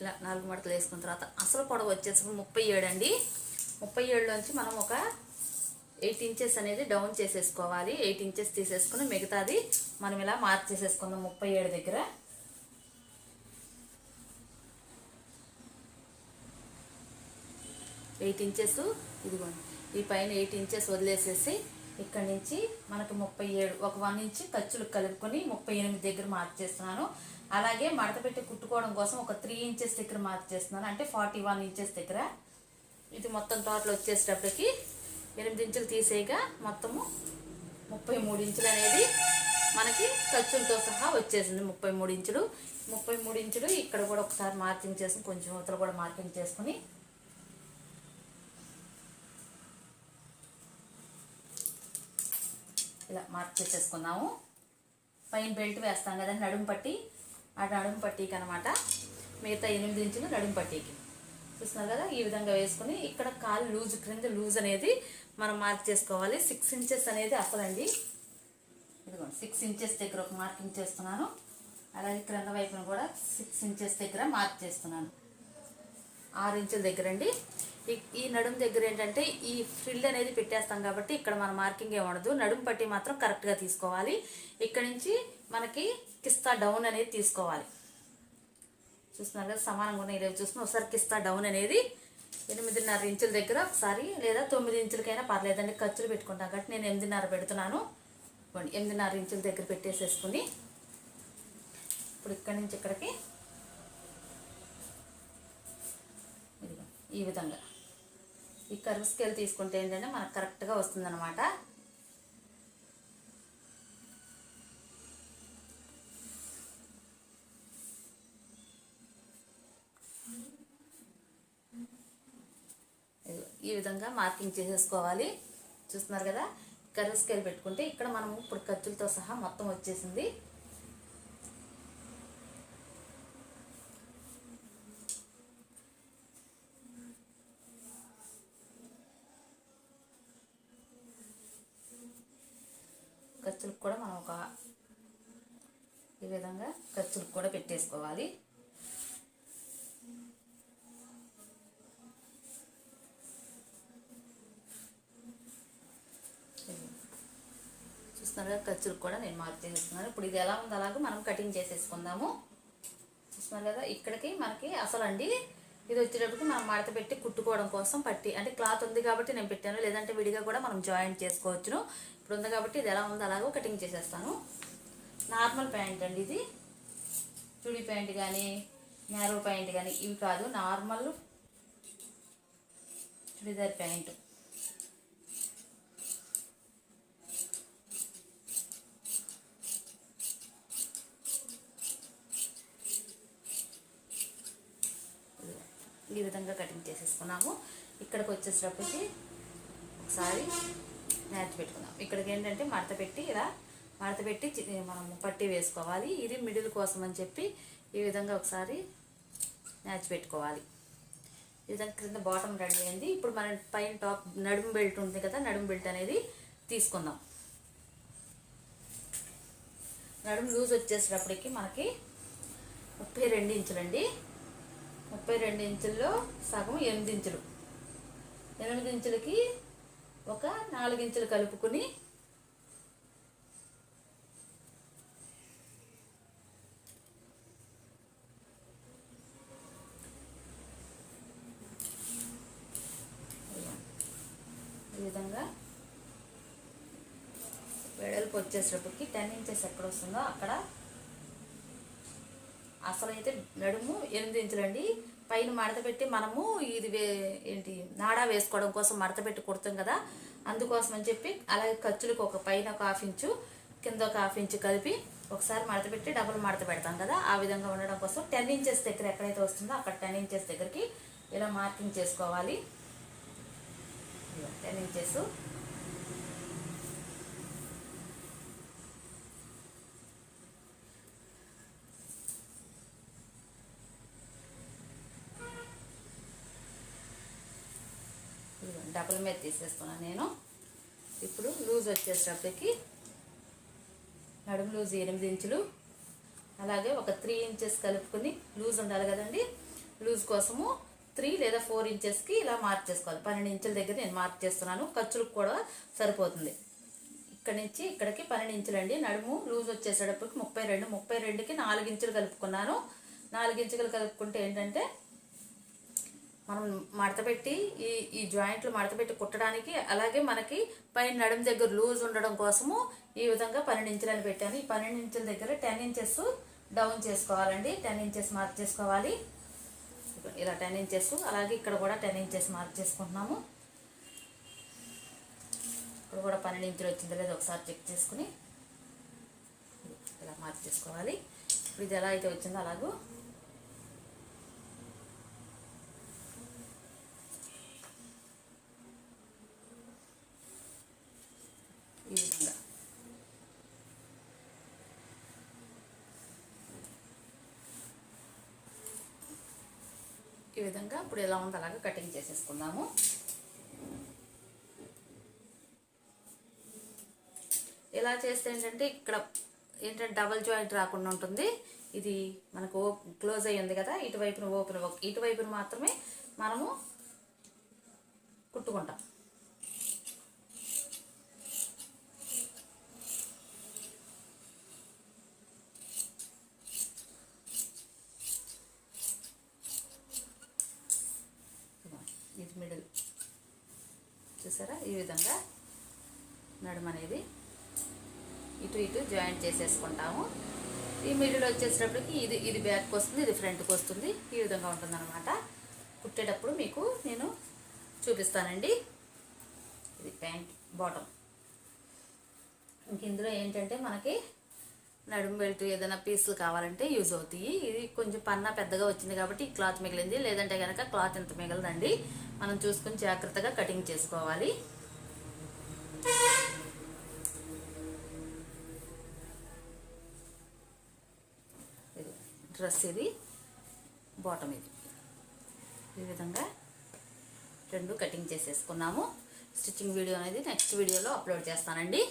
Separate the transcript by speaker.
Speaker 1: ఇలా నాలుగు మడతలు వేసుకున్న తర్వాత అసలు పొడవు వచ్చేసి ముప్పై ఏడు అండి. ముప్పై ఏడులోంచి మనం ఒక ఎయిట్ ఇంచెస్ అనేది డౌన్ చేసేసుకోవాలి. ఎయిట్ ఇంచెస్ తీసేసుకుని మిగతాది మనం ఇలా మార్క్ చేసేసుకుందాం ముప్పై ఏడు దగ్గర. ఎయిట్ ఇంచెస్ ఇదిగోండి. ఈ పైన ఎయిట్ ఇంచెస్ వదిలేసేసి ఇక్కడ నుంచి మనకు ముప్పై ఏడు ఒక వన్ ఇంచ్ ఖర్చులు కలుపుకొని ముప్పై ఎనిమిది దగ్గర మార్క్ చేస్తున్నాను. అలాగే మడత పెట్టి కుట్టుకోవడం కోసం ఒక త్రీ ఇంచెస్ దగ్గర మార్క్ చేస్తున్నాను. అంటే ఫార్టీ వన్ ఇంచెస్ దగ్గర. ఇది మొత్తం టోటల్ వచ్చేసేటప్పటికి ఎనిమిది ఇంచులు తీసేయగా మొత్తము ముప్పై మూడు ఇంచులు అనేది మనకి ఖర్చులతో సహా వచ్చేసింది ముప్పై మూడు ఇంచులు. ముప్పై మూడు ఇంచులు ఇక్కడ కూడా ఒకసారి మార్కింగ్ చేసుకుని కొంచెం అవతల కూడా మార్కింగ్ చేసుకుని ఇలా మార్క్ చేసేసుకుందాము. పైన బెల్ట్ వేస్తాం కదండి నడుము పట్టి ఆ నడుము పట్టీకి అనమాట మిగతా ఎనిమిది ఇంచులు నడుము పట్టీకి. చూస్తున్నారు కదా ఈ విధంగా వేసుకుని ఇక్కడ కాలు లూజ్ క్రింద లూజ్ అనేది మనం మార్క్ చేసుకోవాలి. సిక్స్ ఇంచెస్ అనేది అసలండి. ఇదిగోండి సిక్స్ ఇంచెస్ దగ్గర ఒక మార్కింగ్ చేస్తున్నాను. అలాగే క్రింద వైపున కూడా సిక్స్ ఇంచెస్ దగ్గర మార్క్ చేస్తున్నాను. ఆరు ఇంచుల దగ్గర అండి. ఈ- నడుము దగ్గర ఏంటంటే ఈ ఫ్రిల్ అనేది పెట్టేస్తాం కాబట్టి ఇక్కడ మన మార్కింగ్ ఏమి ఉండదు. నడుము పట్టి మాత్రం కరెక్ట్గా తీసుకోవాలి. ఇక్కడ నుంచి మనకి కిస్తా డౌన్ అనేది తీసుకోవాలి. చూస్తున్నారు కదా సమానంగా ఉన్నాయి. రేపు చూస్తున్నా ఒకసారి కిస్తా డౌన్ అనేది ఎనిమిదిన్నర ఇంచుల దగ్గర ఒకసారి లేదా తొమ్మిది ఇంచులకైనా పర్లేదండి. ఖర్చులు పెట్టుకుంటాం కాబట్టి నేను ఎనిమిదిన్నర పెడుతున్నాను. ఎనిమిదిన్నర ఇంచుల దగ్గర పెట్టేసేసుకుని ఇప్పుడు ఇక్కడి నుంచి ఇక్కడికి ఈ విధంగా. ఈ కర్వ్ స్కేల్ తీసుకుంటే ఏంటంటే మనకు కరెక్ట్గా వస్తుందన్నమాట. ఈ విధంగా మార్కింగ్ చేసేసుకోవాలి. చూస్తున్నారు కదా? కర్వ్ స్కేల్ పెట్టుకుంటే ఇక్కడ మనం ఇప్పుడు ఖర్చులతో సహా మొత్తం వచ్చేసింది. ఖర్చులకు కూడా మనం ఒక ఈ విధంగా ఖర్చులకు కూడా పెట్టేసుకోవాలి. చూస్తున్నారు కదా ఖర్చులకు కూడా నేను మార్పు చేసేస్తున్నాను ఇప్పుడు ఇది ఎలా ఉంది అలాగే మనం కటింగ్ చేసేసుకుందాము. చూస్తున్నారు కదా ఇక్కడికి మనకి అసలు అండి ఇది వచ్చేటప్పటికి మనం మడత పెట్టి కుట్టుకోవడం కోసం పట్టి అంటే క్లాత్ ఉంది కాబట్టి నేను పెట్టాను లేదంటే విడిగా కూడా మనం జాయింట్ చేసుకోవచ్చును. ఇప్పుడు ఉంది కాబట్టి ఇది ఎలా ఉందో అలాగో కటింగ్ చేసేస్తాను. నార్మల్ ప్యాంట్ అండి ఇది. చుడి ప్యాంట్ కానీ నేరో ప్యాంట్ కానీ ఇవి కాదు నార్మల్ చుడిదార్ ప్యాంటు. ఈ విధంగా కటింగ్ చేసేసుకున్నాము. ఇక్కడికి వచ్చేసేటప్పటికి ఒకసారి నేర్చి పెట్టుకుందాం. ఇక్కడికి ఏంటంటే మడత పెట్టి ఇలా మడత పెట్టి మనం పట్టి వేసుకోవాలి. ఇది మిడిల్ కోసం అని చెప్పి ఈ విధంగా ఒకసారి నేర్చి పెట్టుకోవాలి. ఈ విధంగా క్రింద బాటమ్ రెడీ అయింది. ఇప్పుడు మన పైన టాప్ నడుము బెల్ట్ ఉంది కదా నడుము బెల్ట్ అనేది తీసుకుందాం. నడుము లూజ్ వచ్చేసేటప్పటికి మనకి ముప్పై రెండు ఇంచులండి. ముప్పై రెండు ఇంచుల్లో సగం ఎనిమిది ఇంచులు. ఎనిమిది ఇంచులకి ఒక నాలుగు ఇంచులు కలుపుకుని ఈ విధంగా వెడల్పు వచ్చేసేటప్పటికి టెన్ ఇంచెస్ ఎక్కడ వస్తుందో అక్కడ అసలు అయితే నడుము ఎనిమిది ఇంచులండి. పైన మడత పెట్టి మనము ఇది వే ఏంటి నాడా వేసుకోవడం కోసం మడత పెట్టి కుడతాం కదా. అందుకోసం అని చెప్పి అలాగే ఖర్చులకు ఒక పైన ఒక హాఫ్ ఇంచు కింద ఒక హాఫ్ ఇంచు కలిపి ఒకసారి మడత పెట్టి డబుల్ మడత పెడతాం కదా. ఆ విధంగా ఉండడం కోసం టెన్ ఇంచెస్ దగ్గర ఎక్కడైతే వస్తుందో అక్కడ టెన్ ఇంచెస్ దగ్గరికి ఇలా మార్కింగ్ చేసుకోవాలి. Ten inches. డబుల్ మీద తీసేస్తున్నాను నేను. ఇప్పుడు లూజ్ వచ్చేటప్పటికి నడుము లూజ్ ఎనిమిది ఇంచులు. అలాగే ఒక త్రీ ఇంచెస్ కలుపుకొని లూజ్ ఉండాలి కదండి. లూజ్ కోసము త్రీ లేదా ఫోర్ ఇంచెస్కి ఇలా మార్క్ చేసుకోవాలి. పన్నెండు ఇంచుల దగ్గర నేను మార్క్ చేస్తున్నాను. ఖర్చులకు కూడా సరిపోతుంది. ఇక్కడ నుంచి ఇక్కడికి పన్నెండు ఇంచులు అండి. నడుము లూజ్ వచ్చేసేటప్పటికి ముప్పై రెండు ముప్పై రెండుకి నాలుగు ఇంచులు కలుపుకున్నాను. నాలుగు ఇంచులు కలుపుకుంటే ఏంటంటే మనం మడతపెట్టి ఈ ఈ జాయింట్లు మడతపెట్టి కుట్టడానికి అలాగే మనకి పైన నడుము దగ్గర లూజ్ ఉండడం కోసము ఈ విధంగా పన్నెండు ఇంచులని పెట్టాను. ఈ పన్నెండు ఇంచుల దగ్గర టెన్ ఇంచెస్ డౌన్ చేసుకోవాలండి. టెన్ ఇంచెస్ మార్క్ చేసుకోవాలి. ఇలా టెన్ ఇంచెస్ అలాగే ఇక్కడ కూడా టెన్ ఇంచెస్ మార్క్ చేసుకుంటున్నాము. ఇక్కడ కూడా పన్నెండు ఇంచులు వచ్చిందో లేదో ఒకసారి చెక్ చేసుకుని ఇలా మార్క్ చేసుకోవాలి. ఇప్పుడు ఇది ఎలా అయితే వచ్చిందో అలాగూ ఈ విధంగా ఈ విధంగా ఇప్పుడు ఎలా ఉంది అలాగా కటింగ్ చేసేసుకుందాము. ఇలా చేస్తే ఏంటంటే ఇక్కడ ఏంటంటే డబల్ జాయింట్ రాకుండా ఉంటుంది. ఇది మనకు క్లోజ్ అయ్యింది కదా ఇటువైపున ఓపెన్ ఇటువైపున మాత్రమే మనము కుట్టుకుంటాం ఇది మిడిల్ చూసారా? ఈ విధంగా నడుము అనేది ఇటు ఇటు జాయింట్ చేసేసుకుంటాము. ఈ మిడిల్ వచ్చేసేటప్పటికి ఇది ఇది బ్యాక్కి వస్తుంది ఇది ఫ్రంట్కి వస్తుంది. ఈ విధంగా ఉంటుందన్నమాట. కుట్టేటప్పుడు మీకు నేను చూపిస్తానండి. ఇది ప్యాంట్ బాటమ్ ఇంక ఇందులో ఏంటంటే మనకి నడుము బెల్ట్ ఏదైనా పీసులు కావాలంటే యూజ్ అవుతాయి. ఇది కొంచెం పన్నా పెద్దగా వచ్చింది కాబట్టి ఈ క్లాత్ మిగిలింది. లేదంటే కనుక క్లాత్ ఇంత మిగలదండి. మనం చూసుకుని జాగ్రత్తగా కటింగ్ చేసుకోవాలి. ఇది డ్రెస్ ఇది బాటమ్ ఇది. ఈ విధంగా రెండు కటింగ్ చేసేసుకున్నాము. స్టిచ్చింగ్ వీడియో అనేది నెక్స్ట్ వీడియోలో అప్లోడ్ చేస్తానండి.